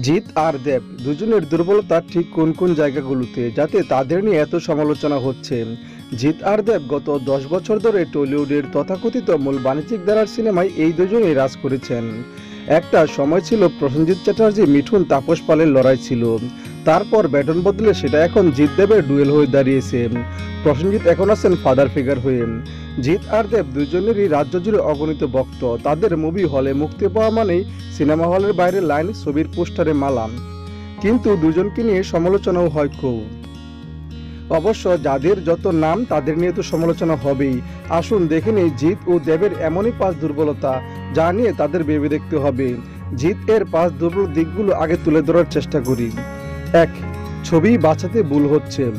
জিৎ আর দেব দুজনের দুর্বলতা ঠিক কোন কোন জায়গাগুলোতে, যাতে তাদের নিয়ে এত সমালোচনা হচ্ছে? জিত আর দেব গত দশ বছর ধরে টলিউডের তথাকথিত মূল বাণিজ্যিক ধারার সিনেমায় এই দুজনেই রাজ করেছেন। একটা সময় ছিল প্রসেনজিৎ চ্যাটার্জি, মিঠুন, তাপস পালের লড়াই ছিল। তারপর ব্যাটন বদলে সেটা এখন জিৎ দেবের ডুয়েল হয়ে দাঁড়িয়েছে। প্রসেনজিৎ এখন আছেন ফাদার ফিগার হয়ে। জিৎ আর দেব দুজনেরই রাজ্য জুড়ে অগণিত ভক্ত। তাদের মুভি হলে মুক্তি পাওয়া মানেই সিনেমা হলের বাইরে লাইন ছবির পোস্টারে মালাম কিন্তু দুজনকে নিয়ে সমালোচনাও হয় খুব। অবশ্য যাদের যত নাম, তাদের নিয়ে তো সমালোচনা হবেই। আসুন দেখে নিই জিৎ ও দেবের এমনই পাঁচ দুর্বলতা, যা নিয়ে তাদের ভেবে দেখতে হবে। জিৎ এর পাঁচ দুর্বল দিকগুলো আগে তুলে ধরার চেষ্টা করি। এক ছবি বাঁচাতে ভুল হচ্ছে।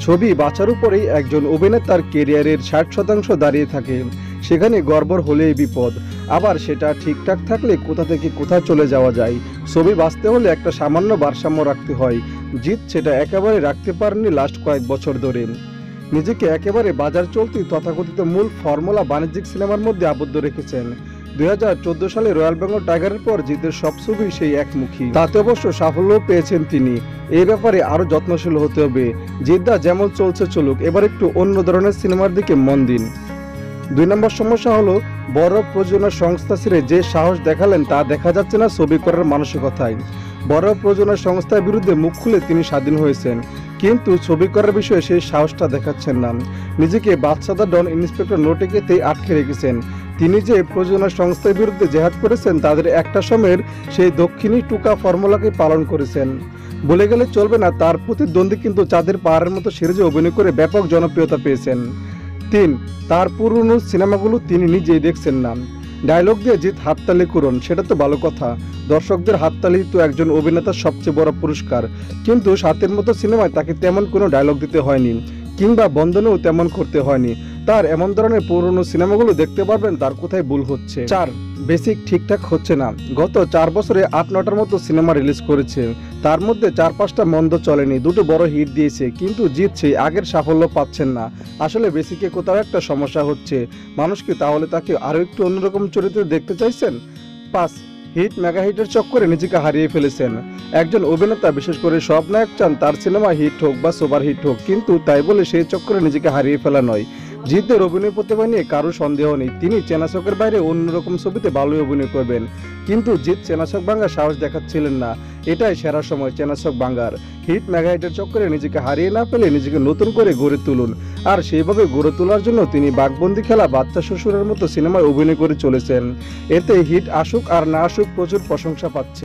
ছবি বাঁচার উপরেই একজন অভিনেতার কেরিয়ারের ষাট শতাংশ দাঁড়িয়ে থাকে। সেখানে গড়বড় হলেই বিপদ। আবার সেটা ঠিকঠাক থাকলে কোথা থেকে কোথা চলে যাওয়া যায়? ছবি বাঁচতে হলে একটা সামান্য ভারসাম্য রাখতে হয়। জিৎ সেটা একেবারে রাখতে পারেনি লাস্ট কয়েক বছর ধরে। নিজেকে একেবারে বাজার চলতি তথাকথিত মূল ফর্মুলা বাণিজ্যিক সিনেমার মধ্যে আবদ্ধ রেখেছেন। দুই হাজার চোদ্দ সালে রয়্যাল বেঙ্গল টাইগারের পর জিতের সব ছবি সেই একমুখী। তাতে অবশ্য সাফল্য পেয়েছেন তিনি। এই ব্যাপারে আরও যত্নশীল হতে হবে। জিদ্দা যেমন চলছে চলুক, এবার একটু অন্য ধরনের সিনেমার দিকে মন দিন। দুই নম্বর সমস্যা হলো, বড় প্রযোজনা সংস্থা ছেড়ে যে সাহস দেখালেন তা দেখা যাচ্ছে না ছবি করার মানসিকতায়। বড় প্রযোজনা সংস্থার বিরুদ্ধে মুখ খুলে তিনি স্বাধীন হয়েছেন। কিন্তু ছবি করার বিষয়ে সেই সাহসটা দেখাচ্ছেন না। নিজেকে বাদশাদা ডন ইন্সপেক্টর নোটিকেতেই আটকে রেখেছেন। তিনি যে প্রযোজনা সংস্থার বিরুদ্ধে জেহাদ করেছেন, তাদের একটা সময়ের সেই দক্ষিণী টুকা ফর্মুলাকে পালন করেছেন। বলে গেলে চলবে না, তার প্রতিদ্বন্দ্বী কিন্তু চাঁদের পাহাড়ের মতো সিরিজে অভিনয় করে ব্যাপক জনপ্রিয়তা পেয়েছেন। তিন, তার পুরনো সিনেমাগুলো তিনি নিজেই দেখছেন না। ডায়লগ দিয়ে জিত হাততালি করুন, সেটা তো ভালো কথা। দর্শকদের হাততালি তো একজন অভিনেতার সবচেয়ে বড় পুরস্কার। কিন্তু সাতের মতো সিনেমায় তাকে তেমন কোনো ডায়লগ দিতে হয়নি, কিংবা বন্ধনেও তেমন করতে হয়নি। তার এমন ধরনের পুরনো সিনেমাগুলো দেখতে পারবেন, তার কোথায় ভুল হচ্ছে। চার, বেসিক ঠিকঠাক হচ্ছে না। গত চার বছরে আট, নটার মতো সিনেমা রিলিজ করেছে। তার মধ্যে চার, পাঁচটা মন্দ চলেনি, দুটো বড় হিট দিয়েছে, কিন্তু জিতছে আগের সাফল্য পাচ্ছেন না। আসলে বেসিকে কোথাও একটা সমস্যা হচ্ছে। মানুষ কি তাহলে তাকে আরও একটু অন্যরকম চরিত্রে দেখতে চাইছেন? পাঁচ, হিট মেগা হিটের চক্করে নিজেকে হারিয়ে ফেলেছেন। একজন অভিনেতা, বিশেষ করে সব নায়ক চান, তার সিনেমা হিট হোক বা সুপার হিট হোক, কিন্তু তাই বলে সেই চক্করে নিজেকে হারিয়ে ফেলা নয়। জিতের অভিনয় প্রতিভা নিয়ে কারও সন্দেহ নেই, তিনি চেনাচকের বাইরে অন্যরকম ছবিতে ভালোই অভিনয় করবেন। কিন্তু জিত চেনাচক ভাঙ্গার সাহস দেখাচ্ছিলেন না। এটাই সেরা সময় চেনাচক বাঙ্গার হিট মেগা হিটের চক্করে নিজেকে হারিয়ে না পেলে নিজেকে নতুন করে গড়ে তুলুন। আর সেইভাবে গড়ে তোলার জন্য তিনি বাঘবন্দি খেলা বাচ্চা শ্বশুরের মতো সিনেমায় অভিনয় করে চলেছেন। এতে হিট আসুক আর না আসুক প্রচুর প্রশংসা পাচ্ছে।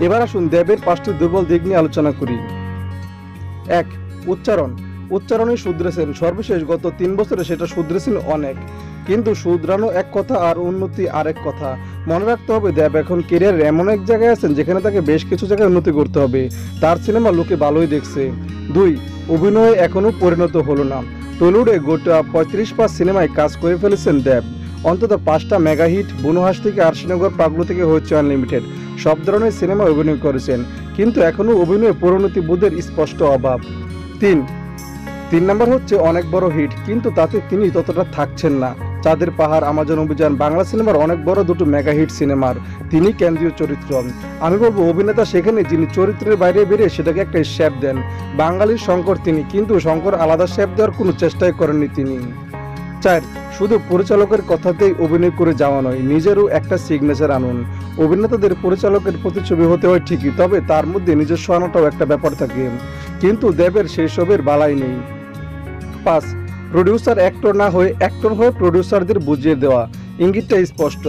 এবার আসুন দেবের পাঁচটি দুর্বল দিক নিয়ে আলোচনা করি। এক, উচ্চারণ। উচ্চারণে শুধরেছেন। সর্বশেষ গত তিন বছরে সেটা শুধরেছেন অনেক। কিন্তু শুধরানো এক কথা আর উন্নতি আরেক কথা। মনে রাখতে হবে, দেব এখন কেরিয়ারের এমন এক জায়গায় আছেন যেখানে তাকে বেশ কিছু জায়গায় উন্নতি করতে হবে। তার সিনেমা লোকে ভালোই দেখছে। দুই, অভিনয়ে এখনও পরিণত হলো না। টলিউডে গোটা পঁয়ত্রিশ পাঁচ সিনেমায় কাজ করে ফেলেছেন দেব। অন্তত পাঁচটা মেগা হিট বনহাস থেকে আরশিনগর পাগলু থেকে হচ্ছে আনলিমিটেড সব ধরনের সিনেমায় অভিনয় করেছেন। কিন্তু এখনও অভিনয়ে পরিণতি বোধের স্পষ্ট অভাব। তিন তিন নম্বর হচ্ছে অনেক বড় হিট কিন্তু তাতে তিনি ততটা থাকছেন না। চাঁদের পাহাড়, আমাজন অভিযান, বাংলা সিনেমার অনেক বড় দুটো মেগা হিট সিনেমার তিনি কেন্দ্রীয় চরিত্র। আমি বলব, অভিনেতা সেখানে যিনি চরিত্রের বাইরে বেরিয়ে সেটাকে একটা শেপ দেন। বাঙালির শঙ্কর তিনি, কিন্তু শঙ্কর আলাদা শেপ দেওয়ার কোনো চেষ্টাই করেননি তিনি। চার, শুধু পরিচালকের কথাতেই অভিনয় করে যাওয়া নয়, নিজেরও একটা সিগনেচার আনুন। অভিনেতাদের পরিচালকের প্রতিচ্ছবি হতে হয় ঠিকই, তবে তার মধ্যে নিজস্ব আনাটাও একটা ব্যাপার থাকে। কিন্তু দেবের সেই সবের বালাই নেই। পাঁচ প্রডিউসার অ্যাক্টর না হয়ে অ্যাক্টর হয়ে প্রডিউসারদের বুঝিয়ে দেওয়া, ইঙ্গিতটা স্পষ্ট।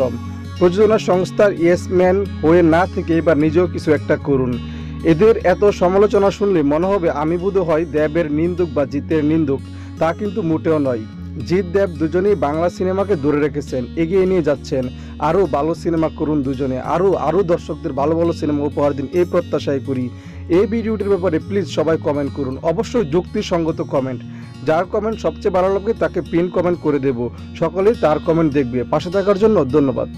প্রযোজনা সংস্থার ইয়েসম্যান হয়ে না থেকে এবার নিজেও কিছু একটা করুন। এদের এত সমালোচনা শুনলে মনে হবে আমি বোধ হয় দেবের নিন্দুক বা জিতের নিন্দুক, তা কিন্তু মোটেও নয়। জিৎ দেব দুজনেই বাংলা সিনেমাকে ধরে রেখেছেন, এগিয়ে নিয়ে যাচ্ছেন। আরও ভালো সিনেমা করুন দুজনে, আরও আরও দর্শকদের ভালো ভালো সিনেমা উপহার দিন, এই প্রত্যাশায় করি। এই ভিডিওটির ব্যাপারে প্লিজ সবাই কমেন্ট করুন, অবশ্যই যুক্তিসঙ্গত কমেন্ট যার কমেন্ট সবচেয়ে ভালো লাগবে তাকে পিন কমেন্ট করে দেব। সকলেই তার কমেন্ট দেখবে। পাশে থাকার জন্য ধন্যবাদ।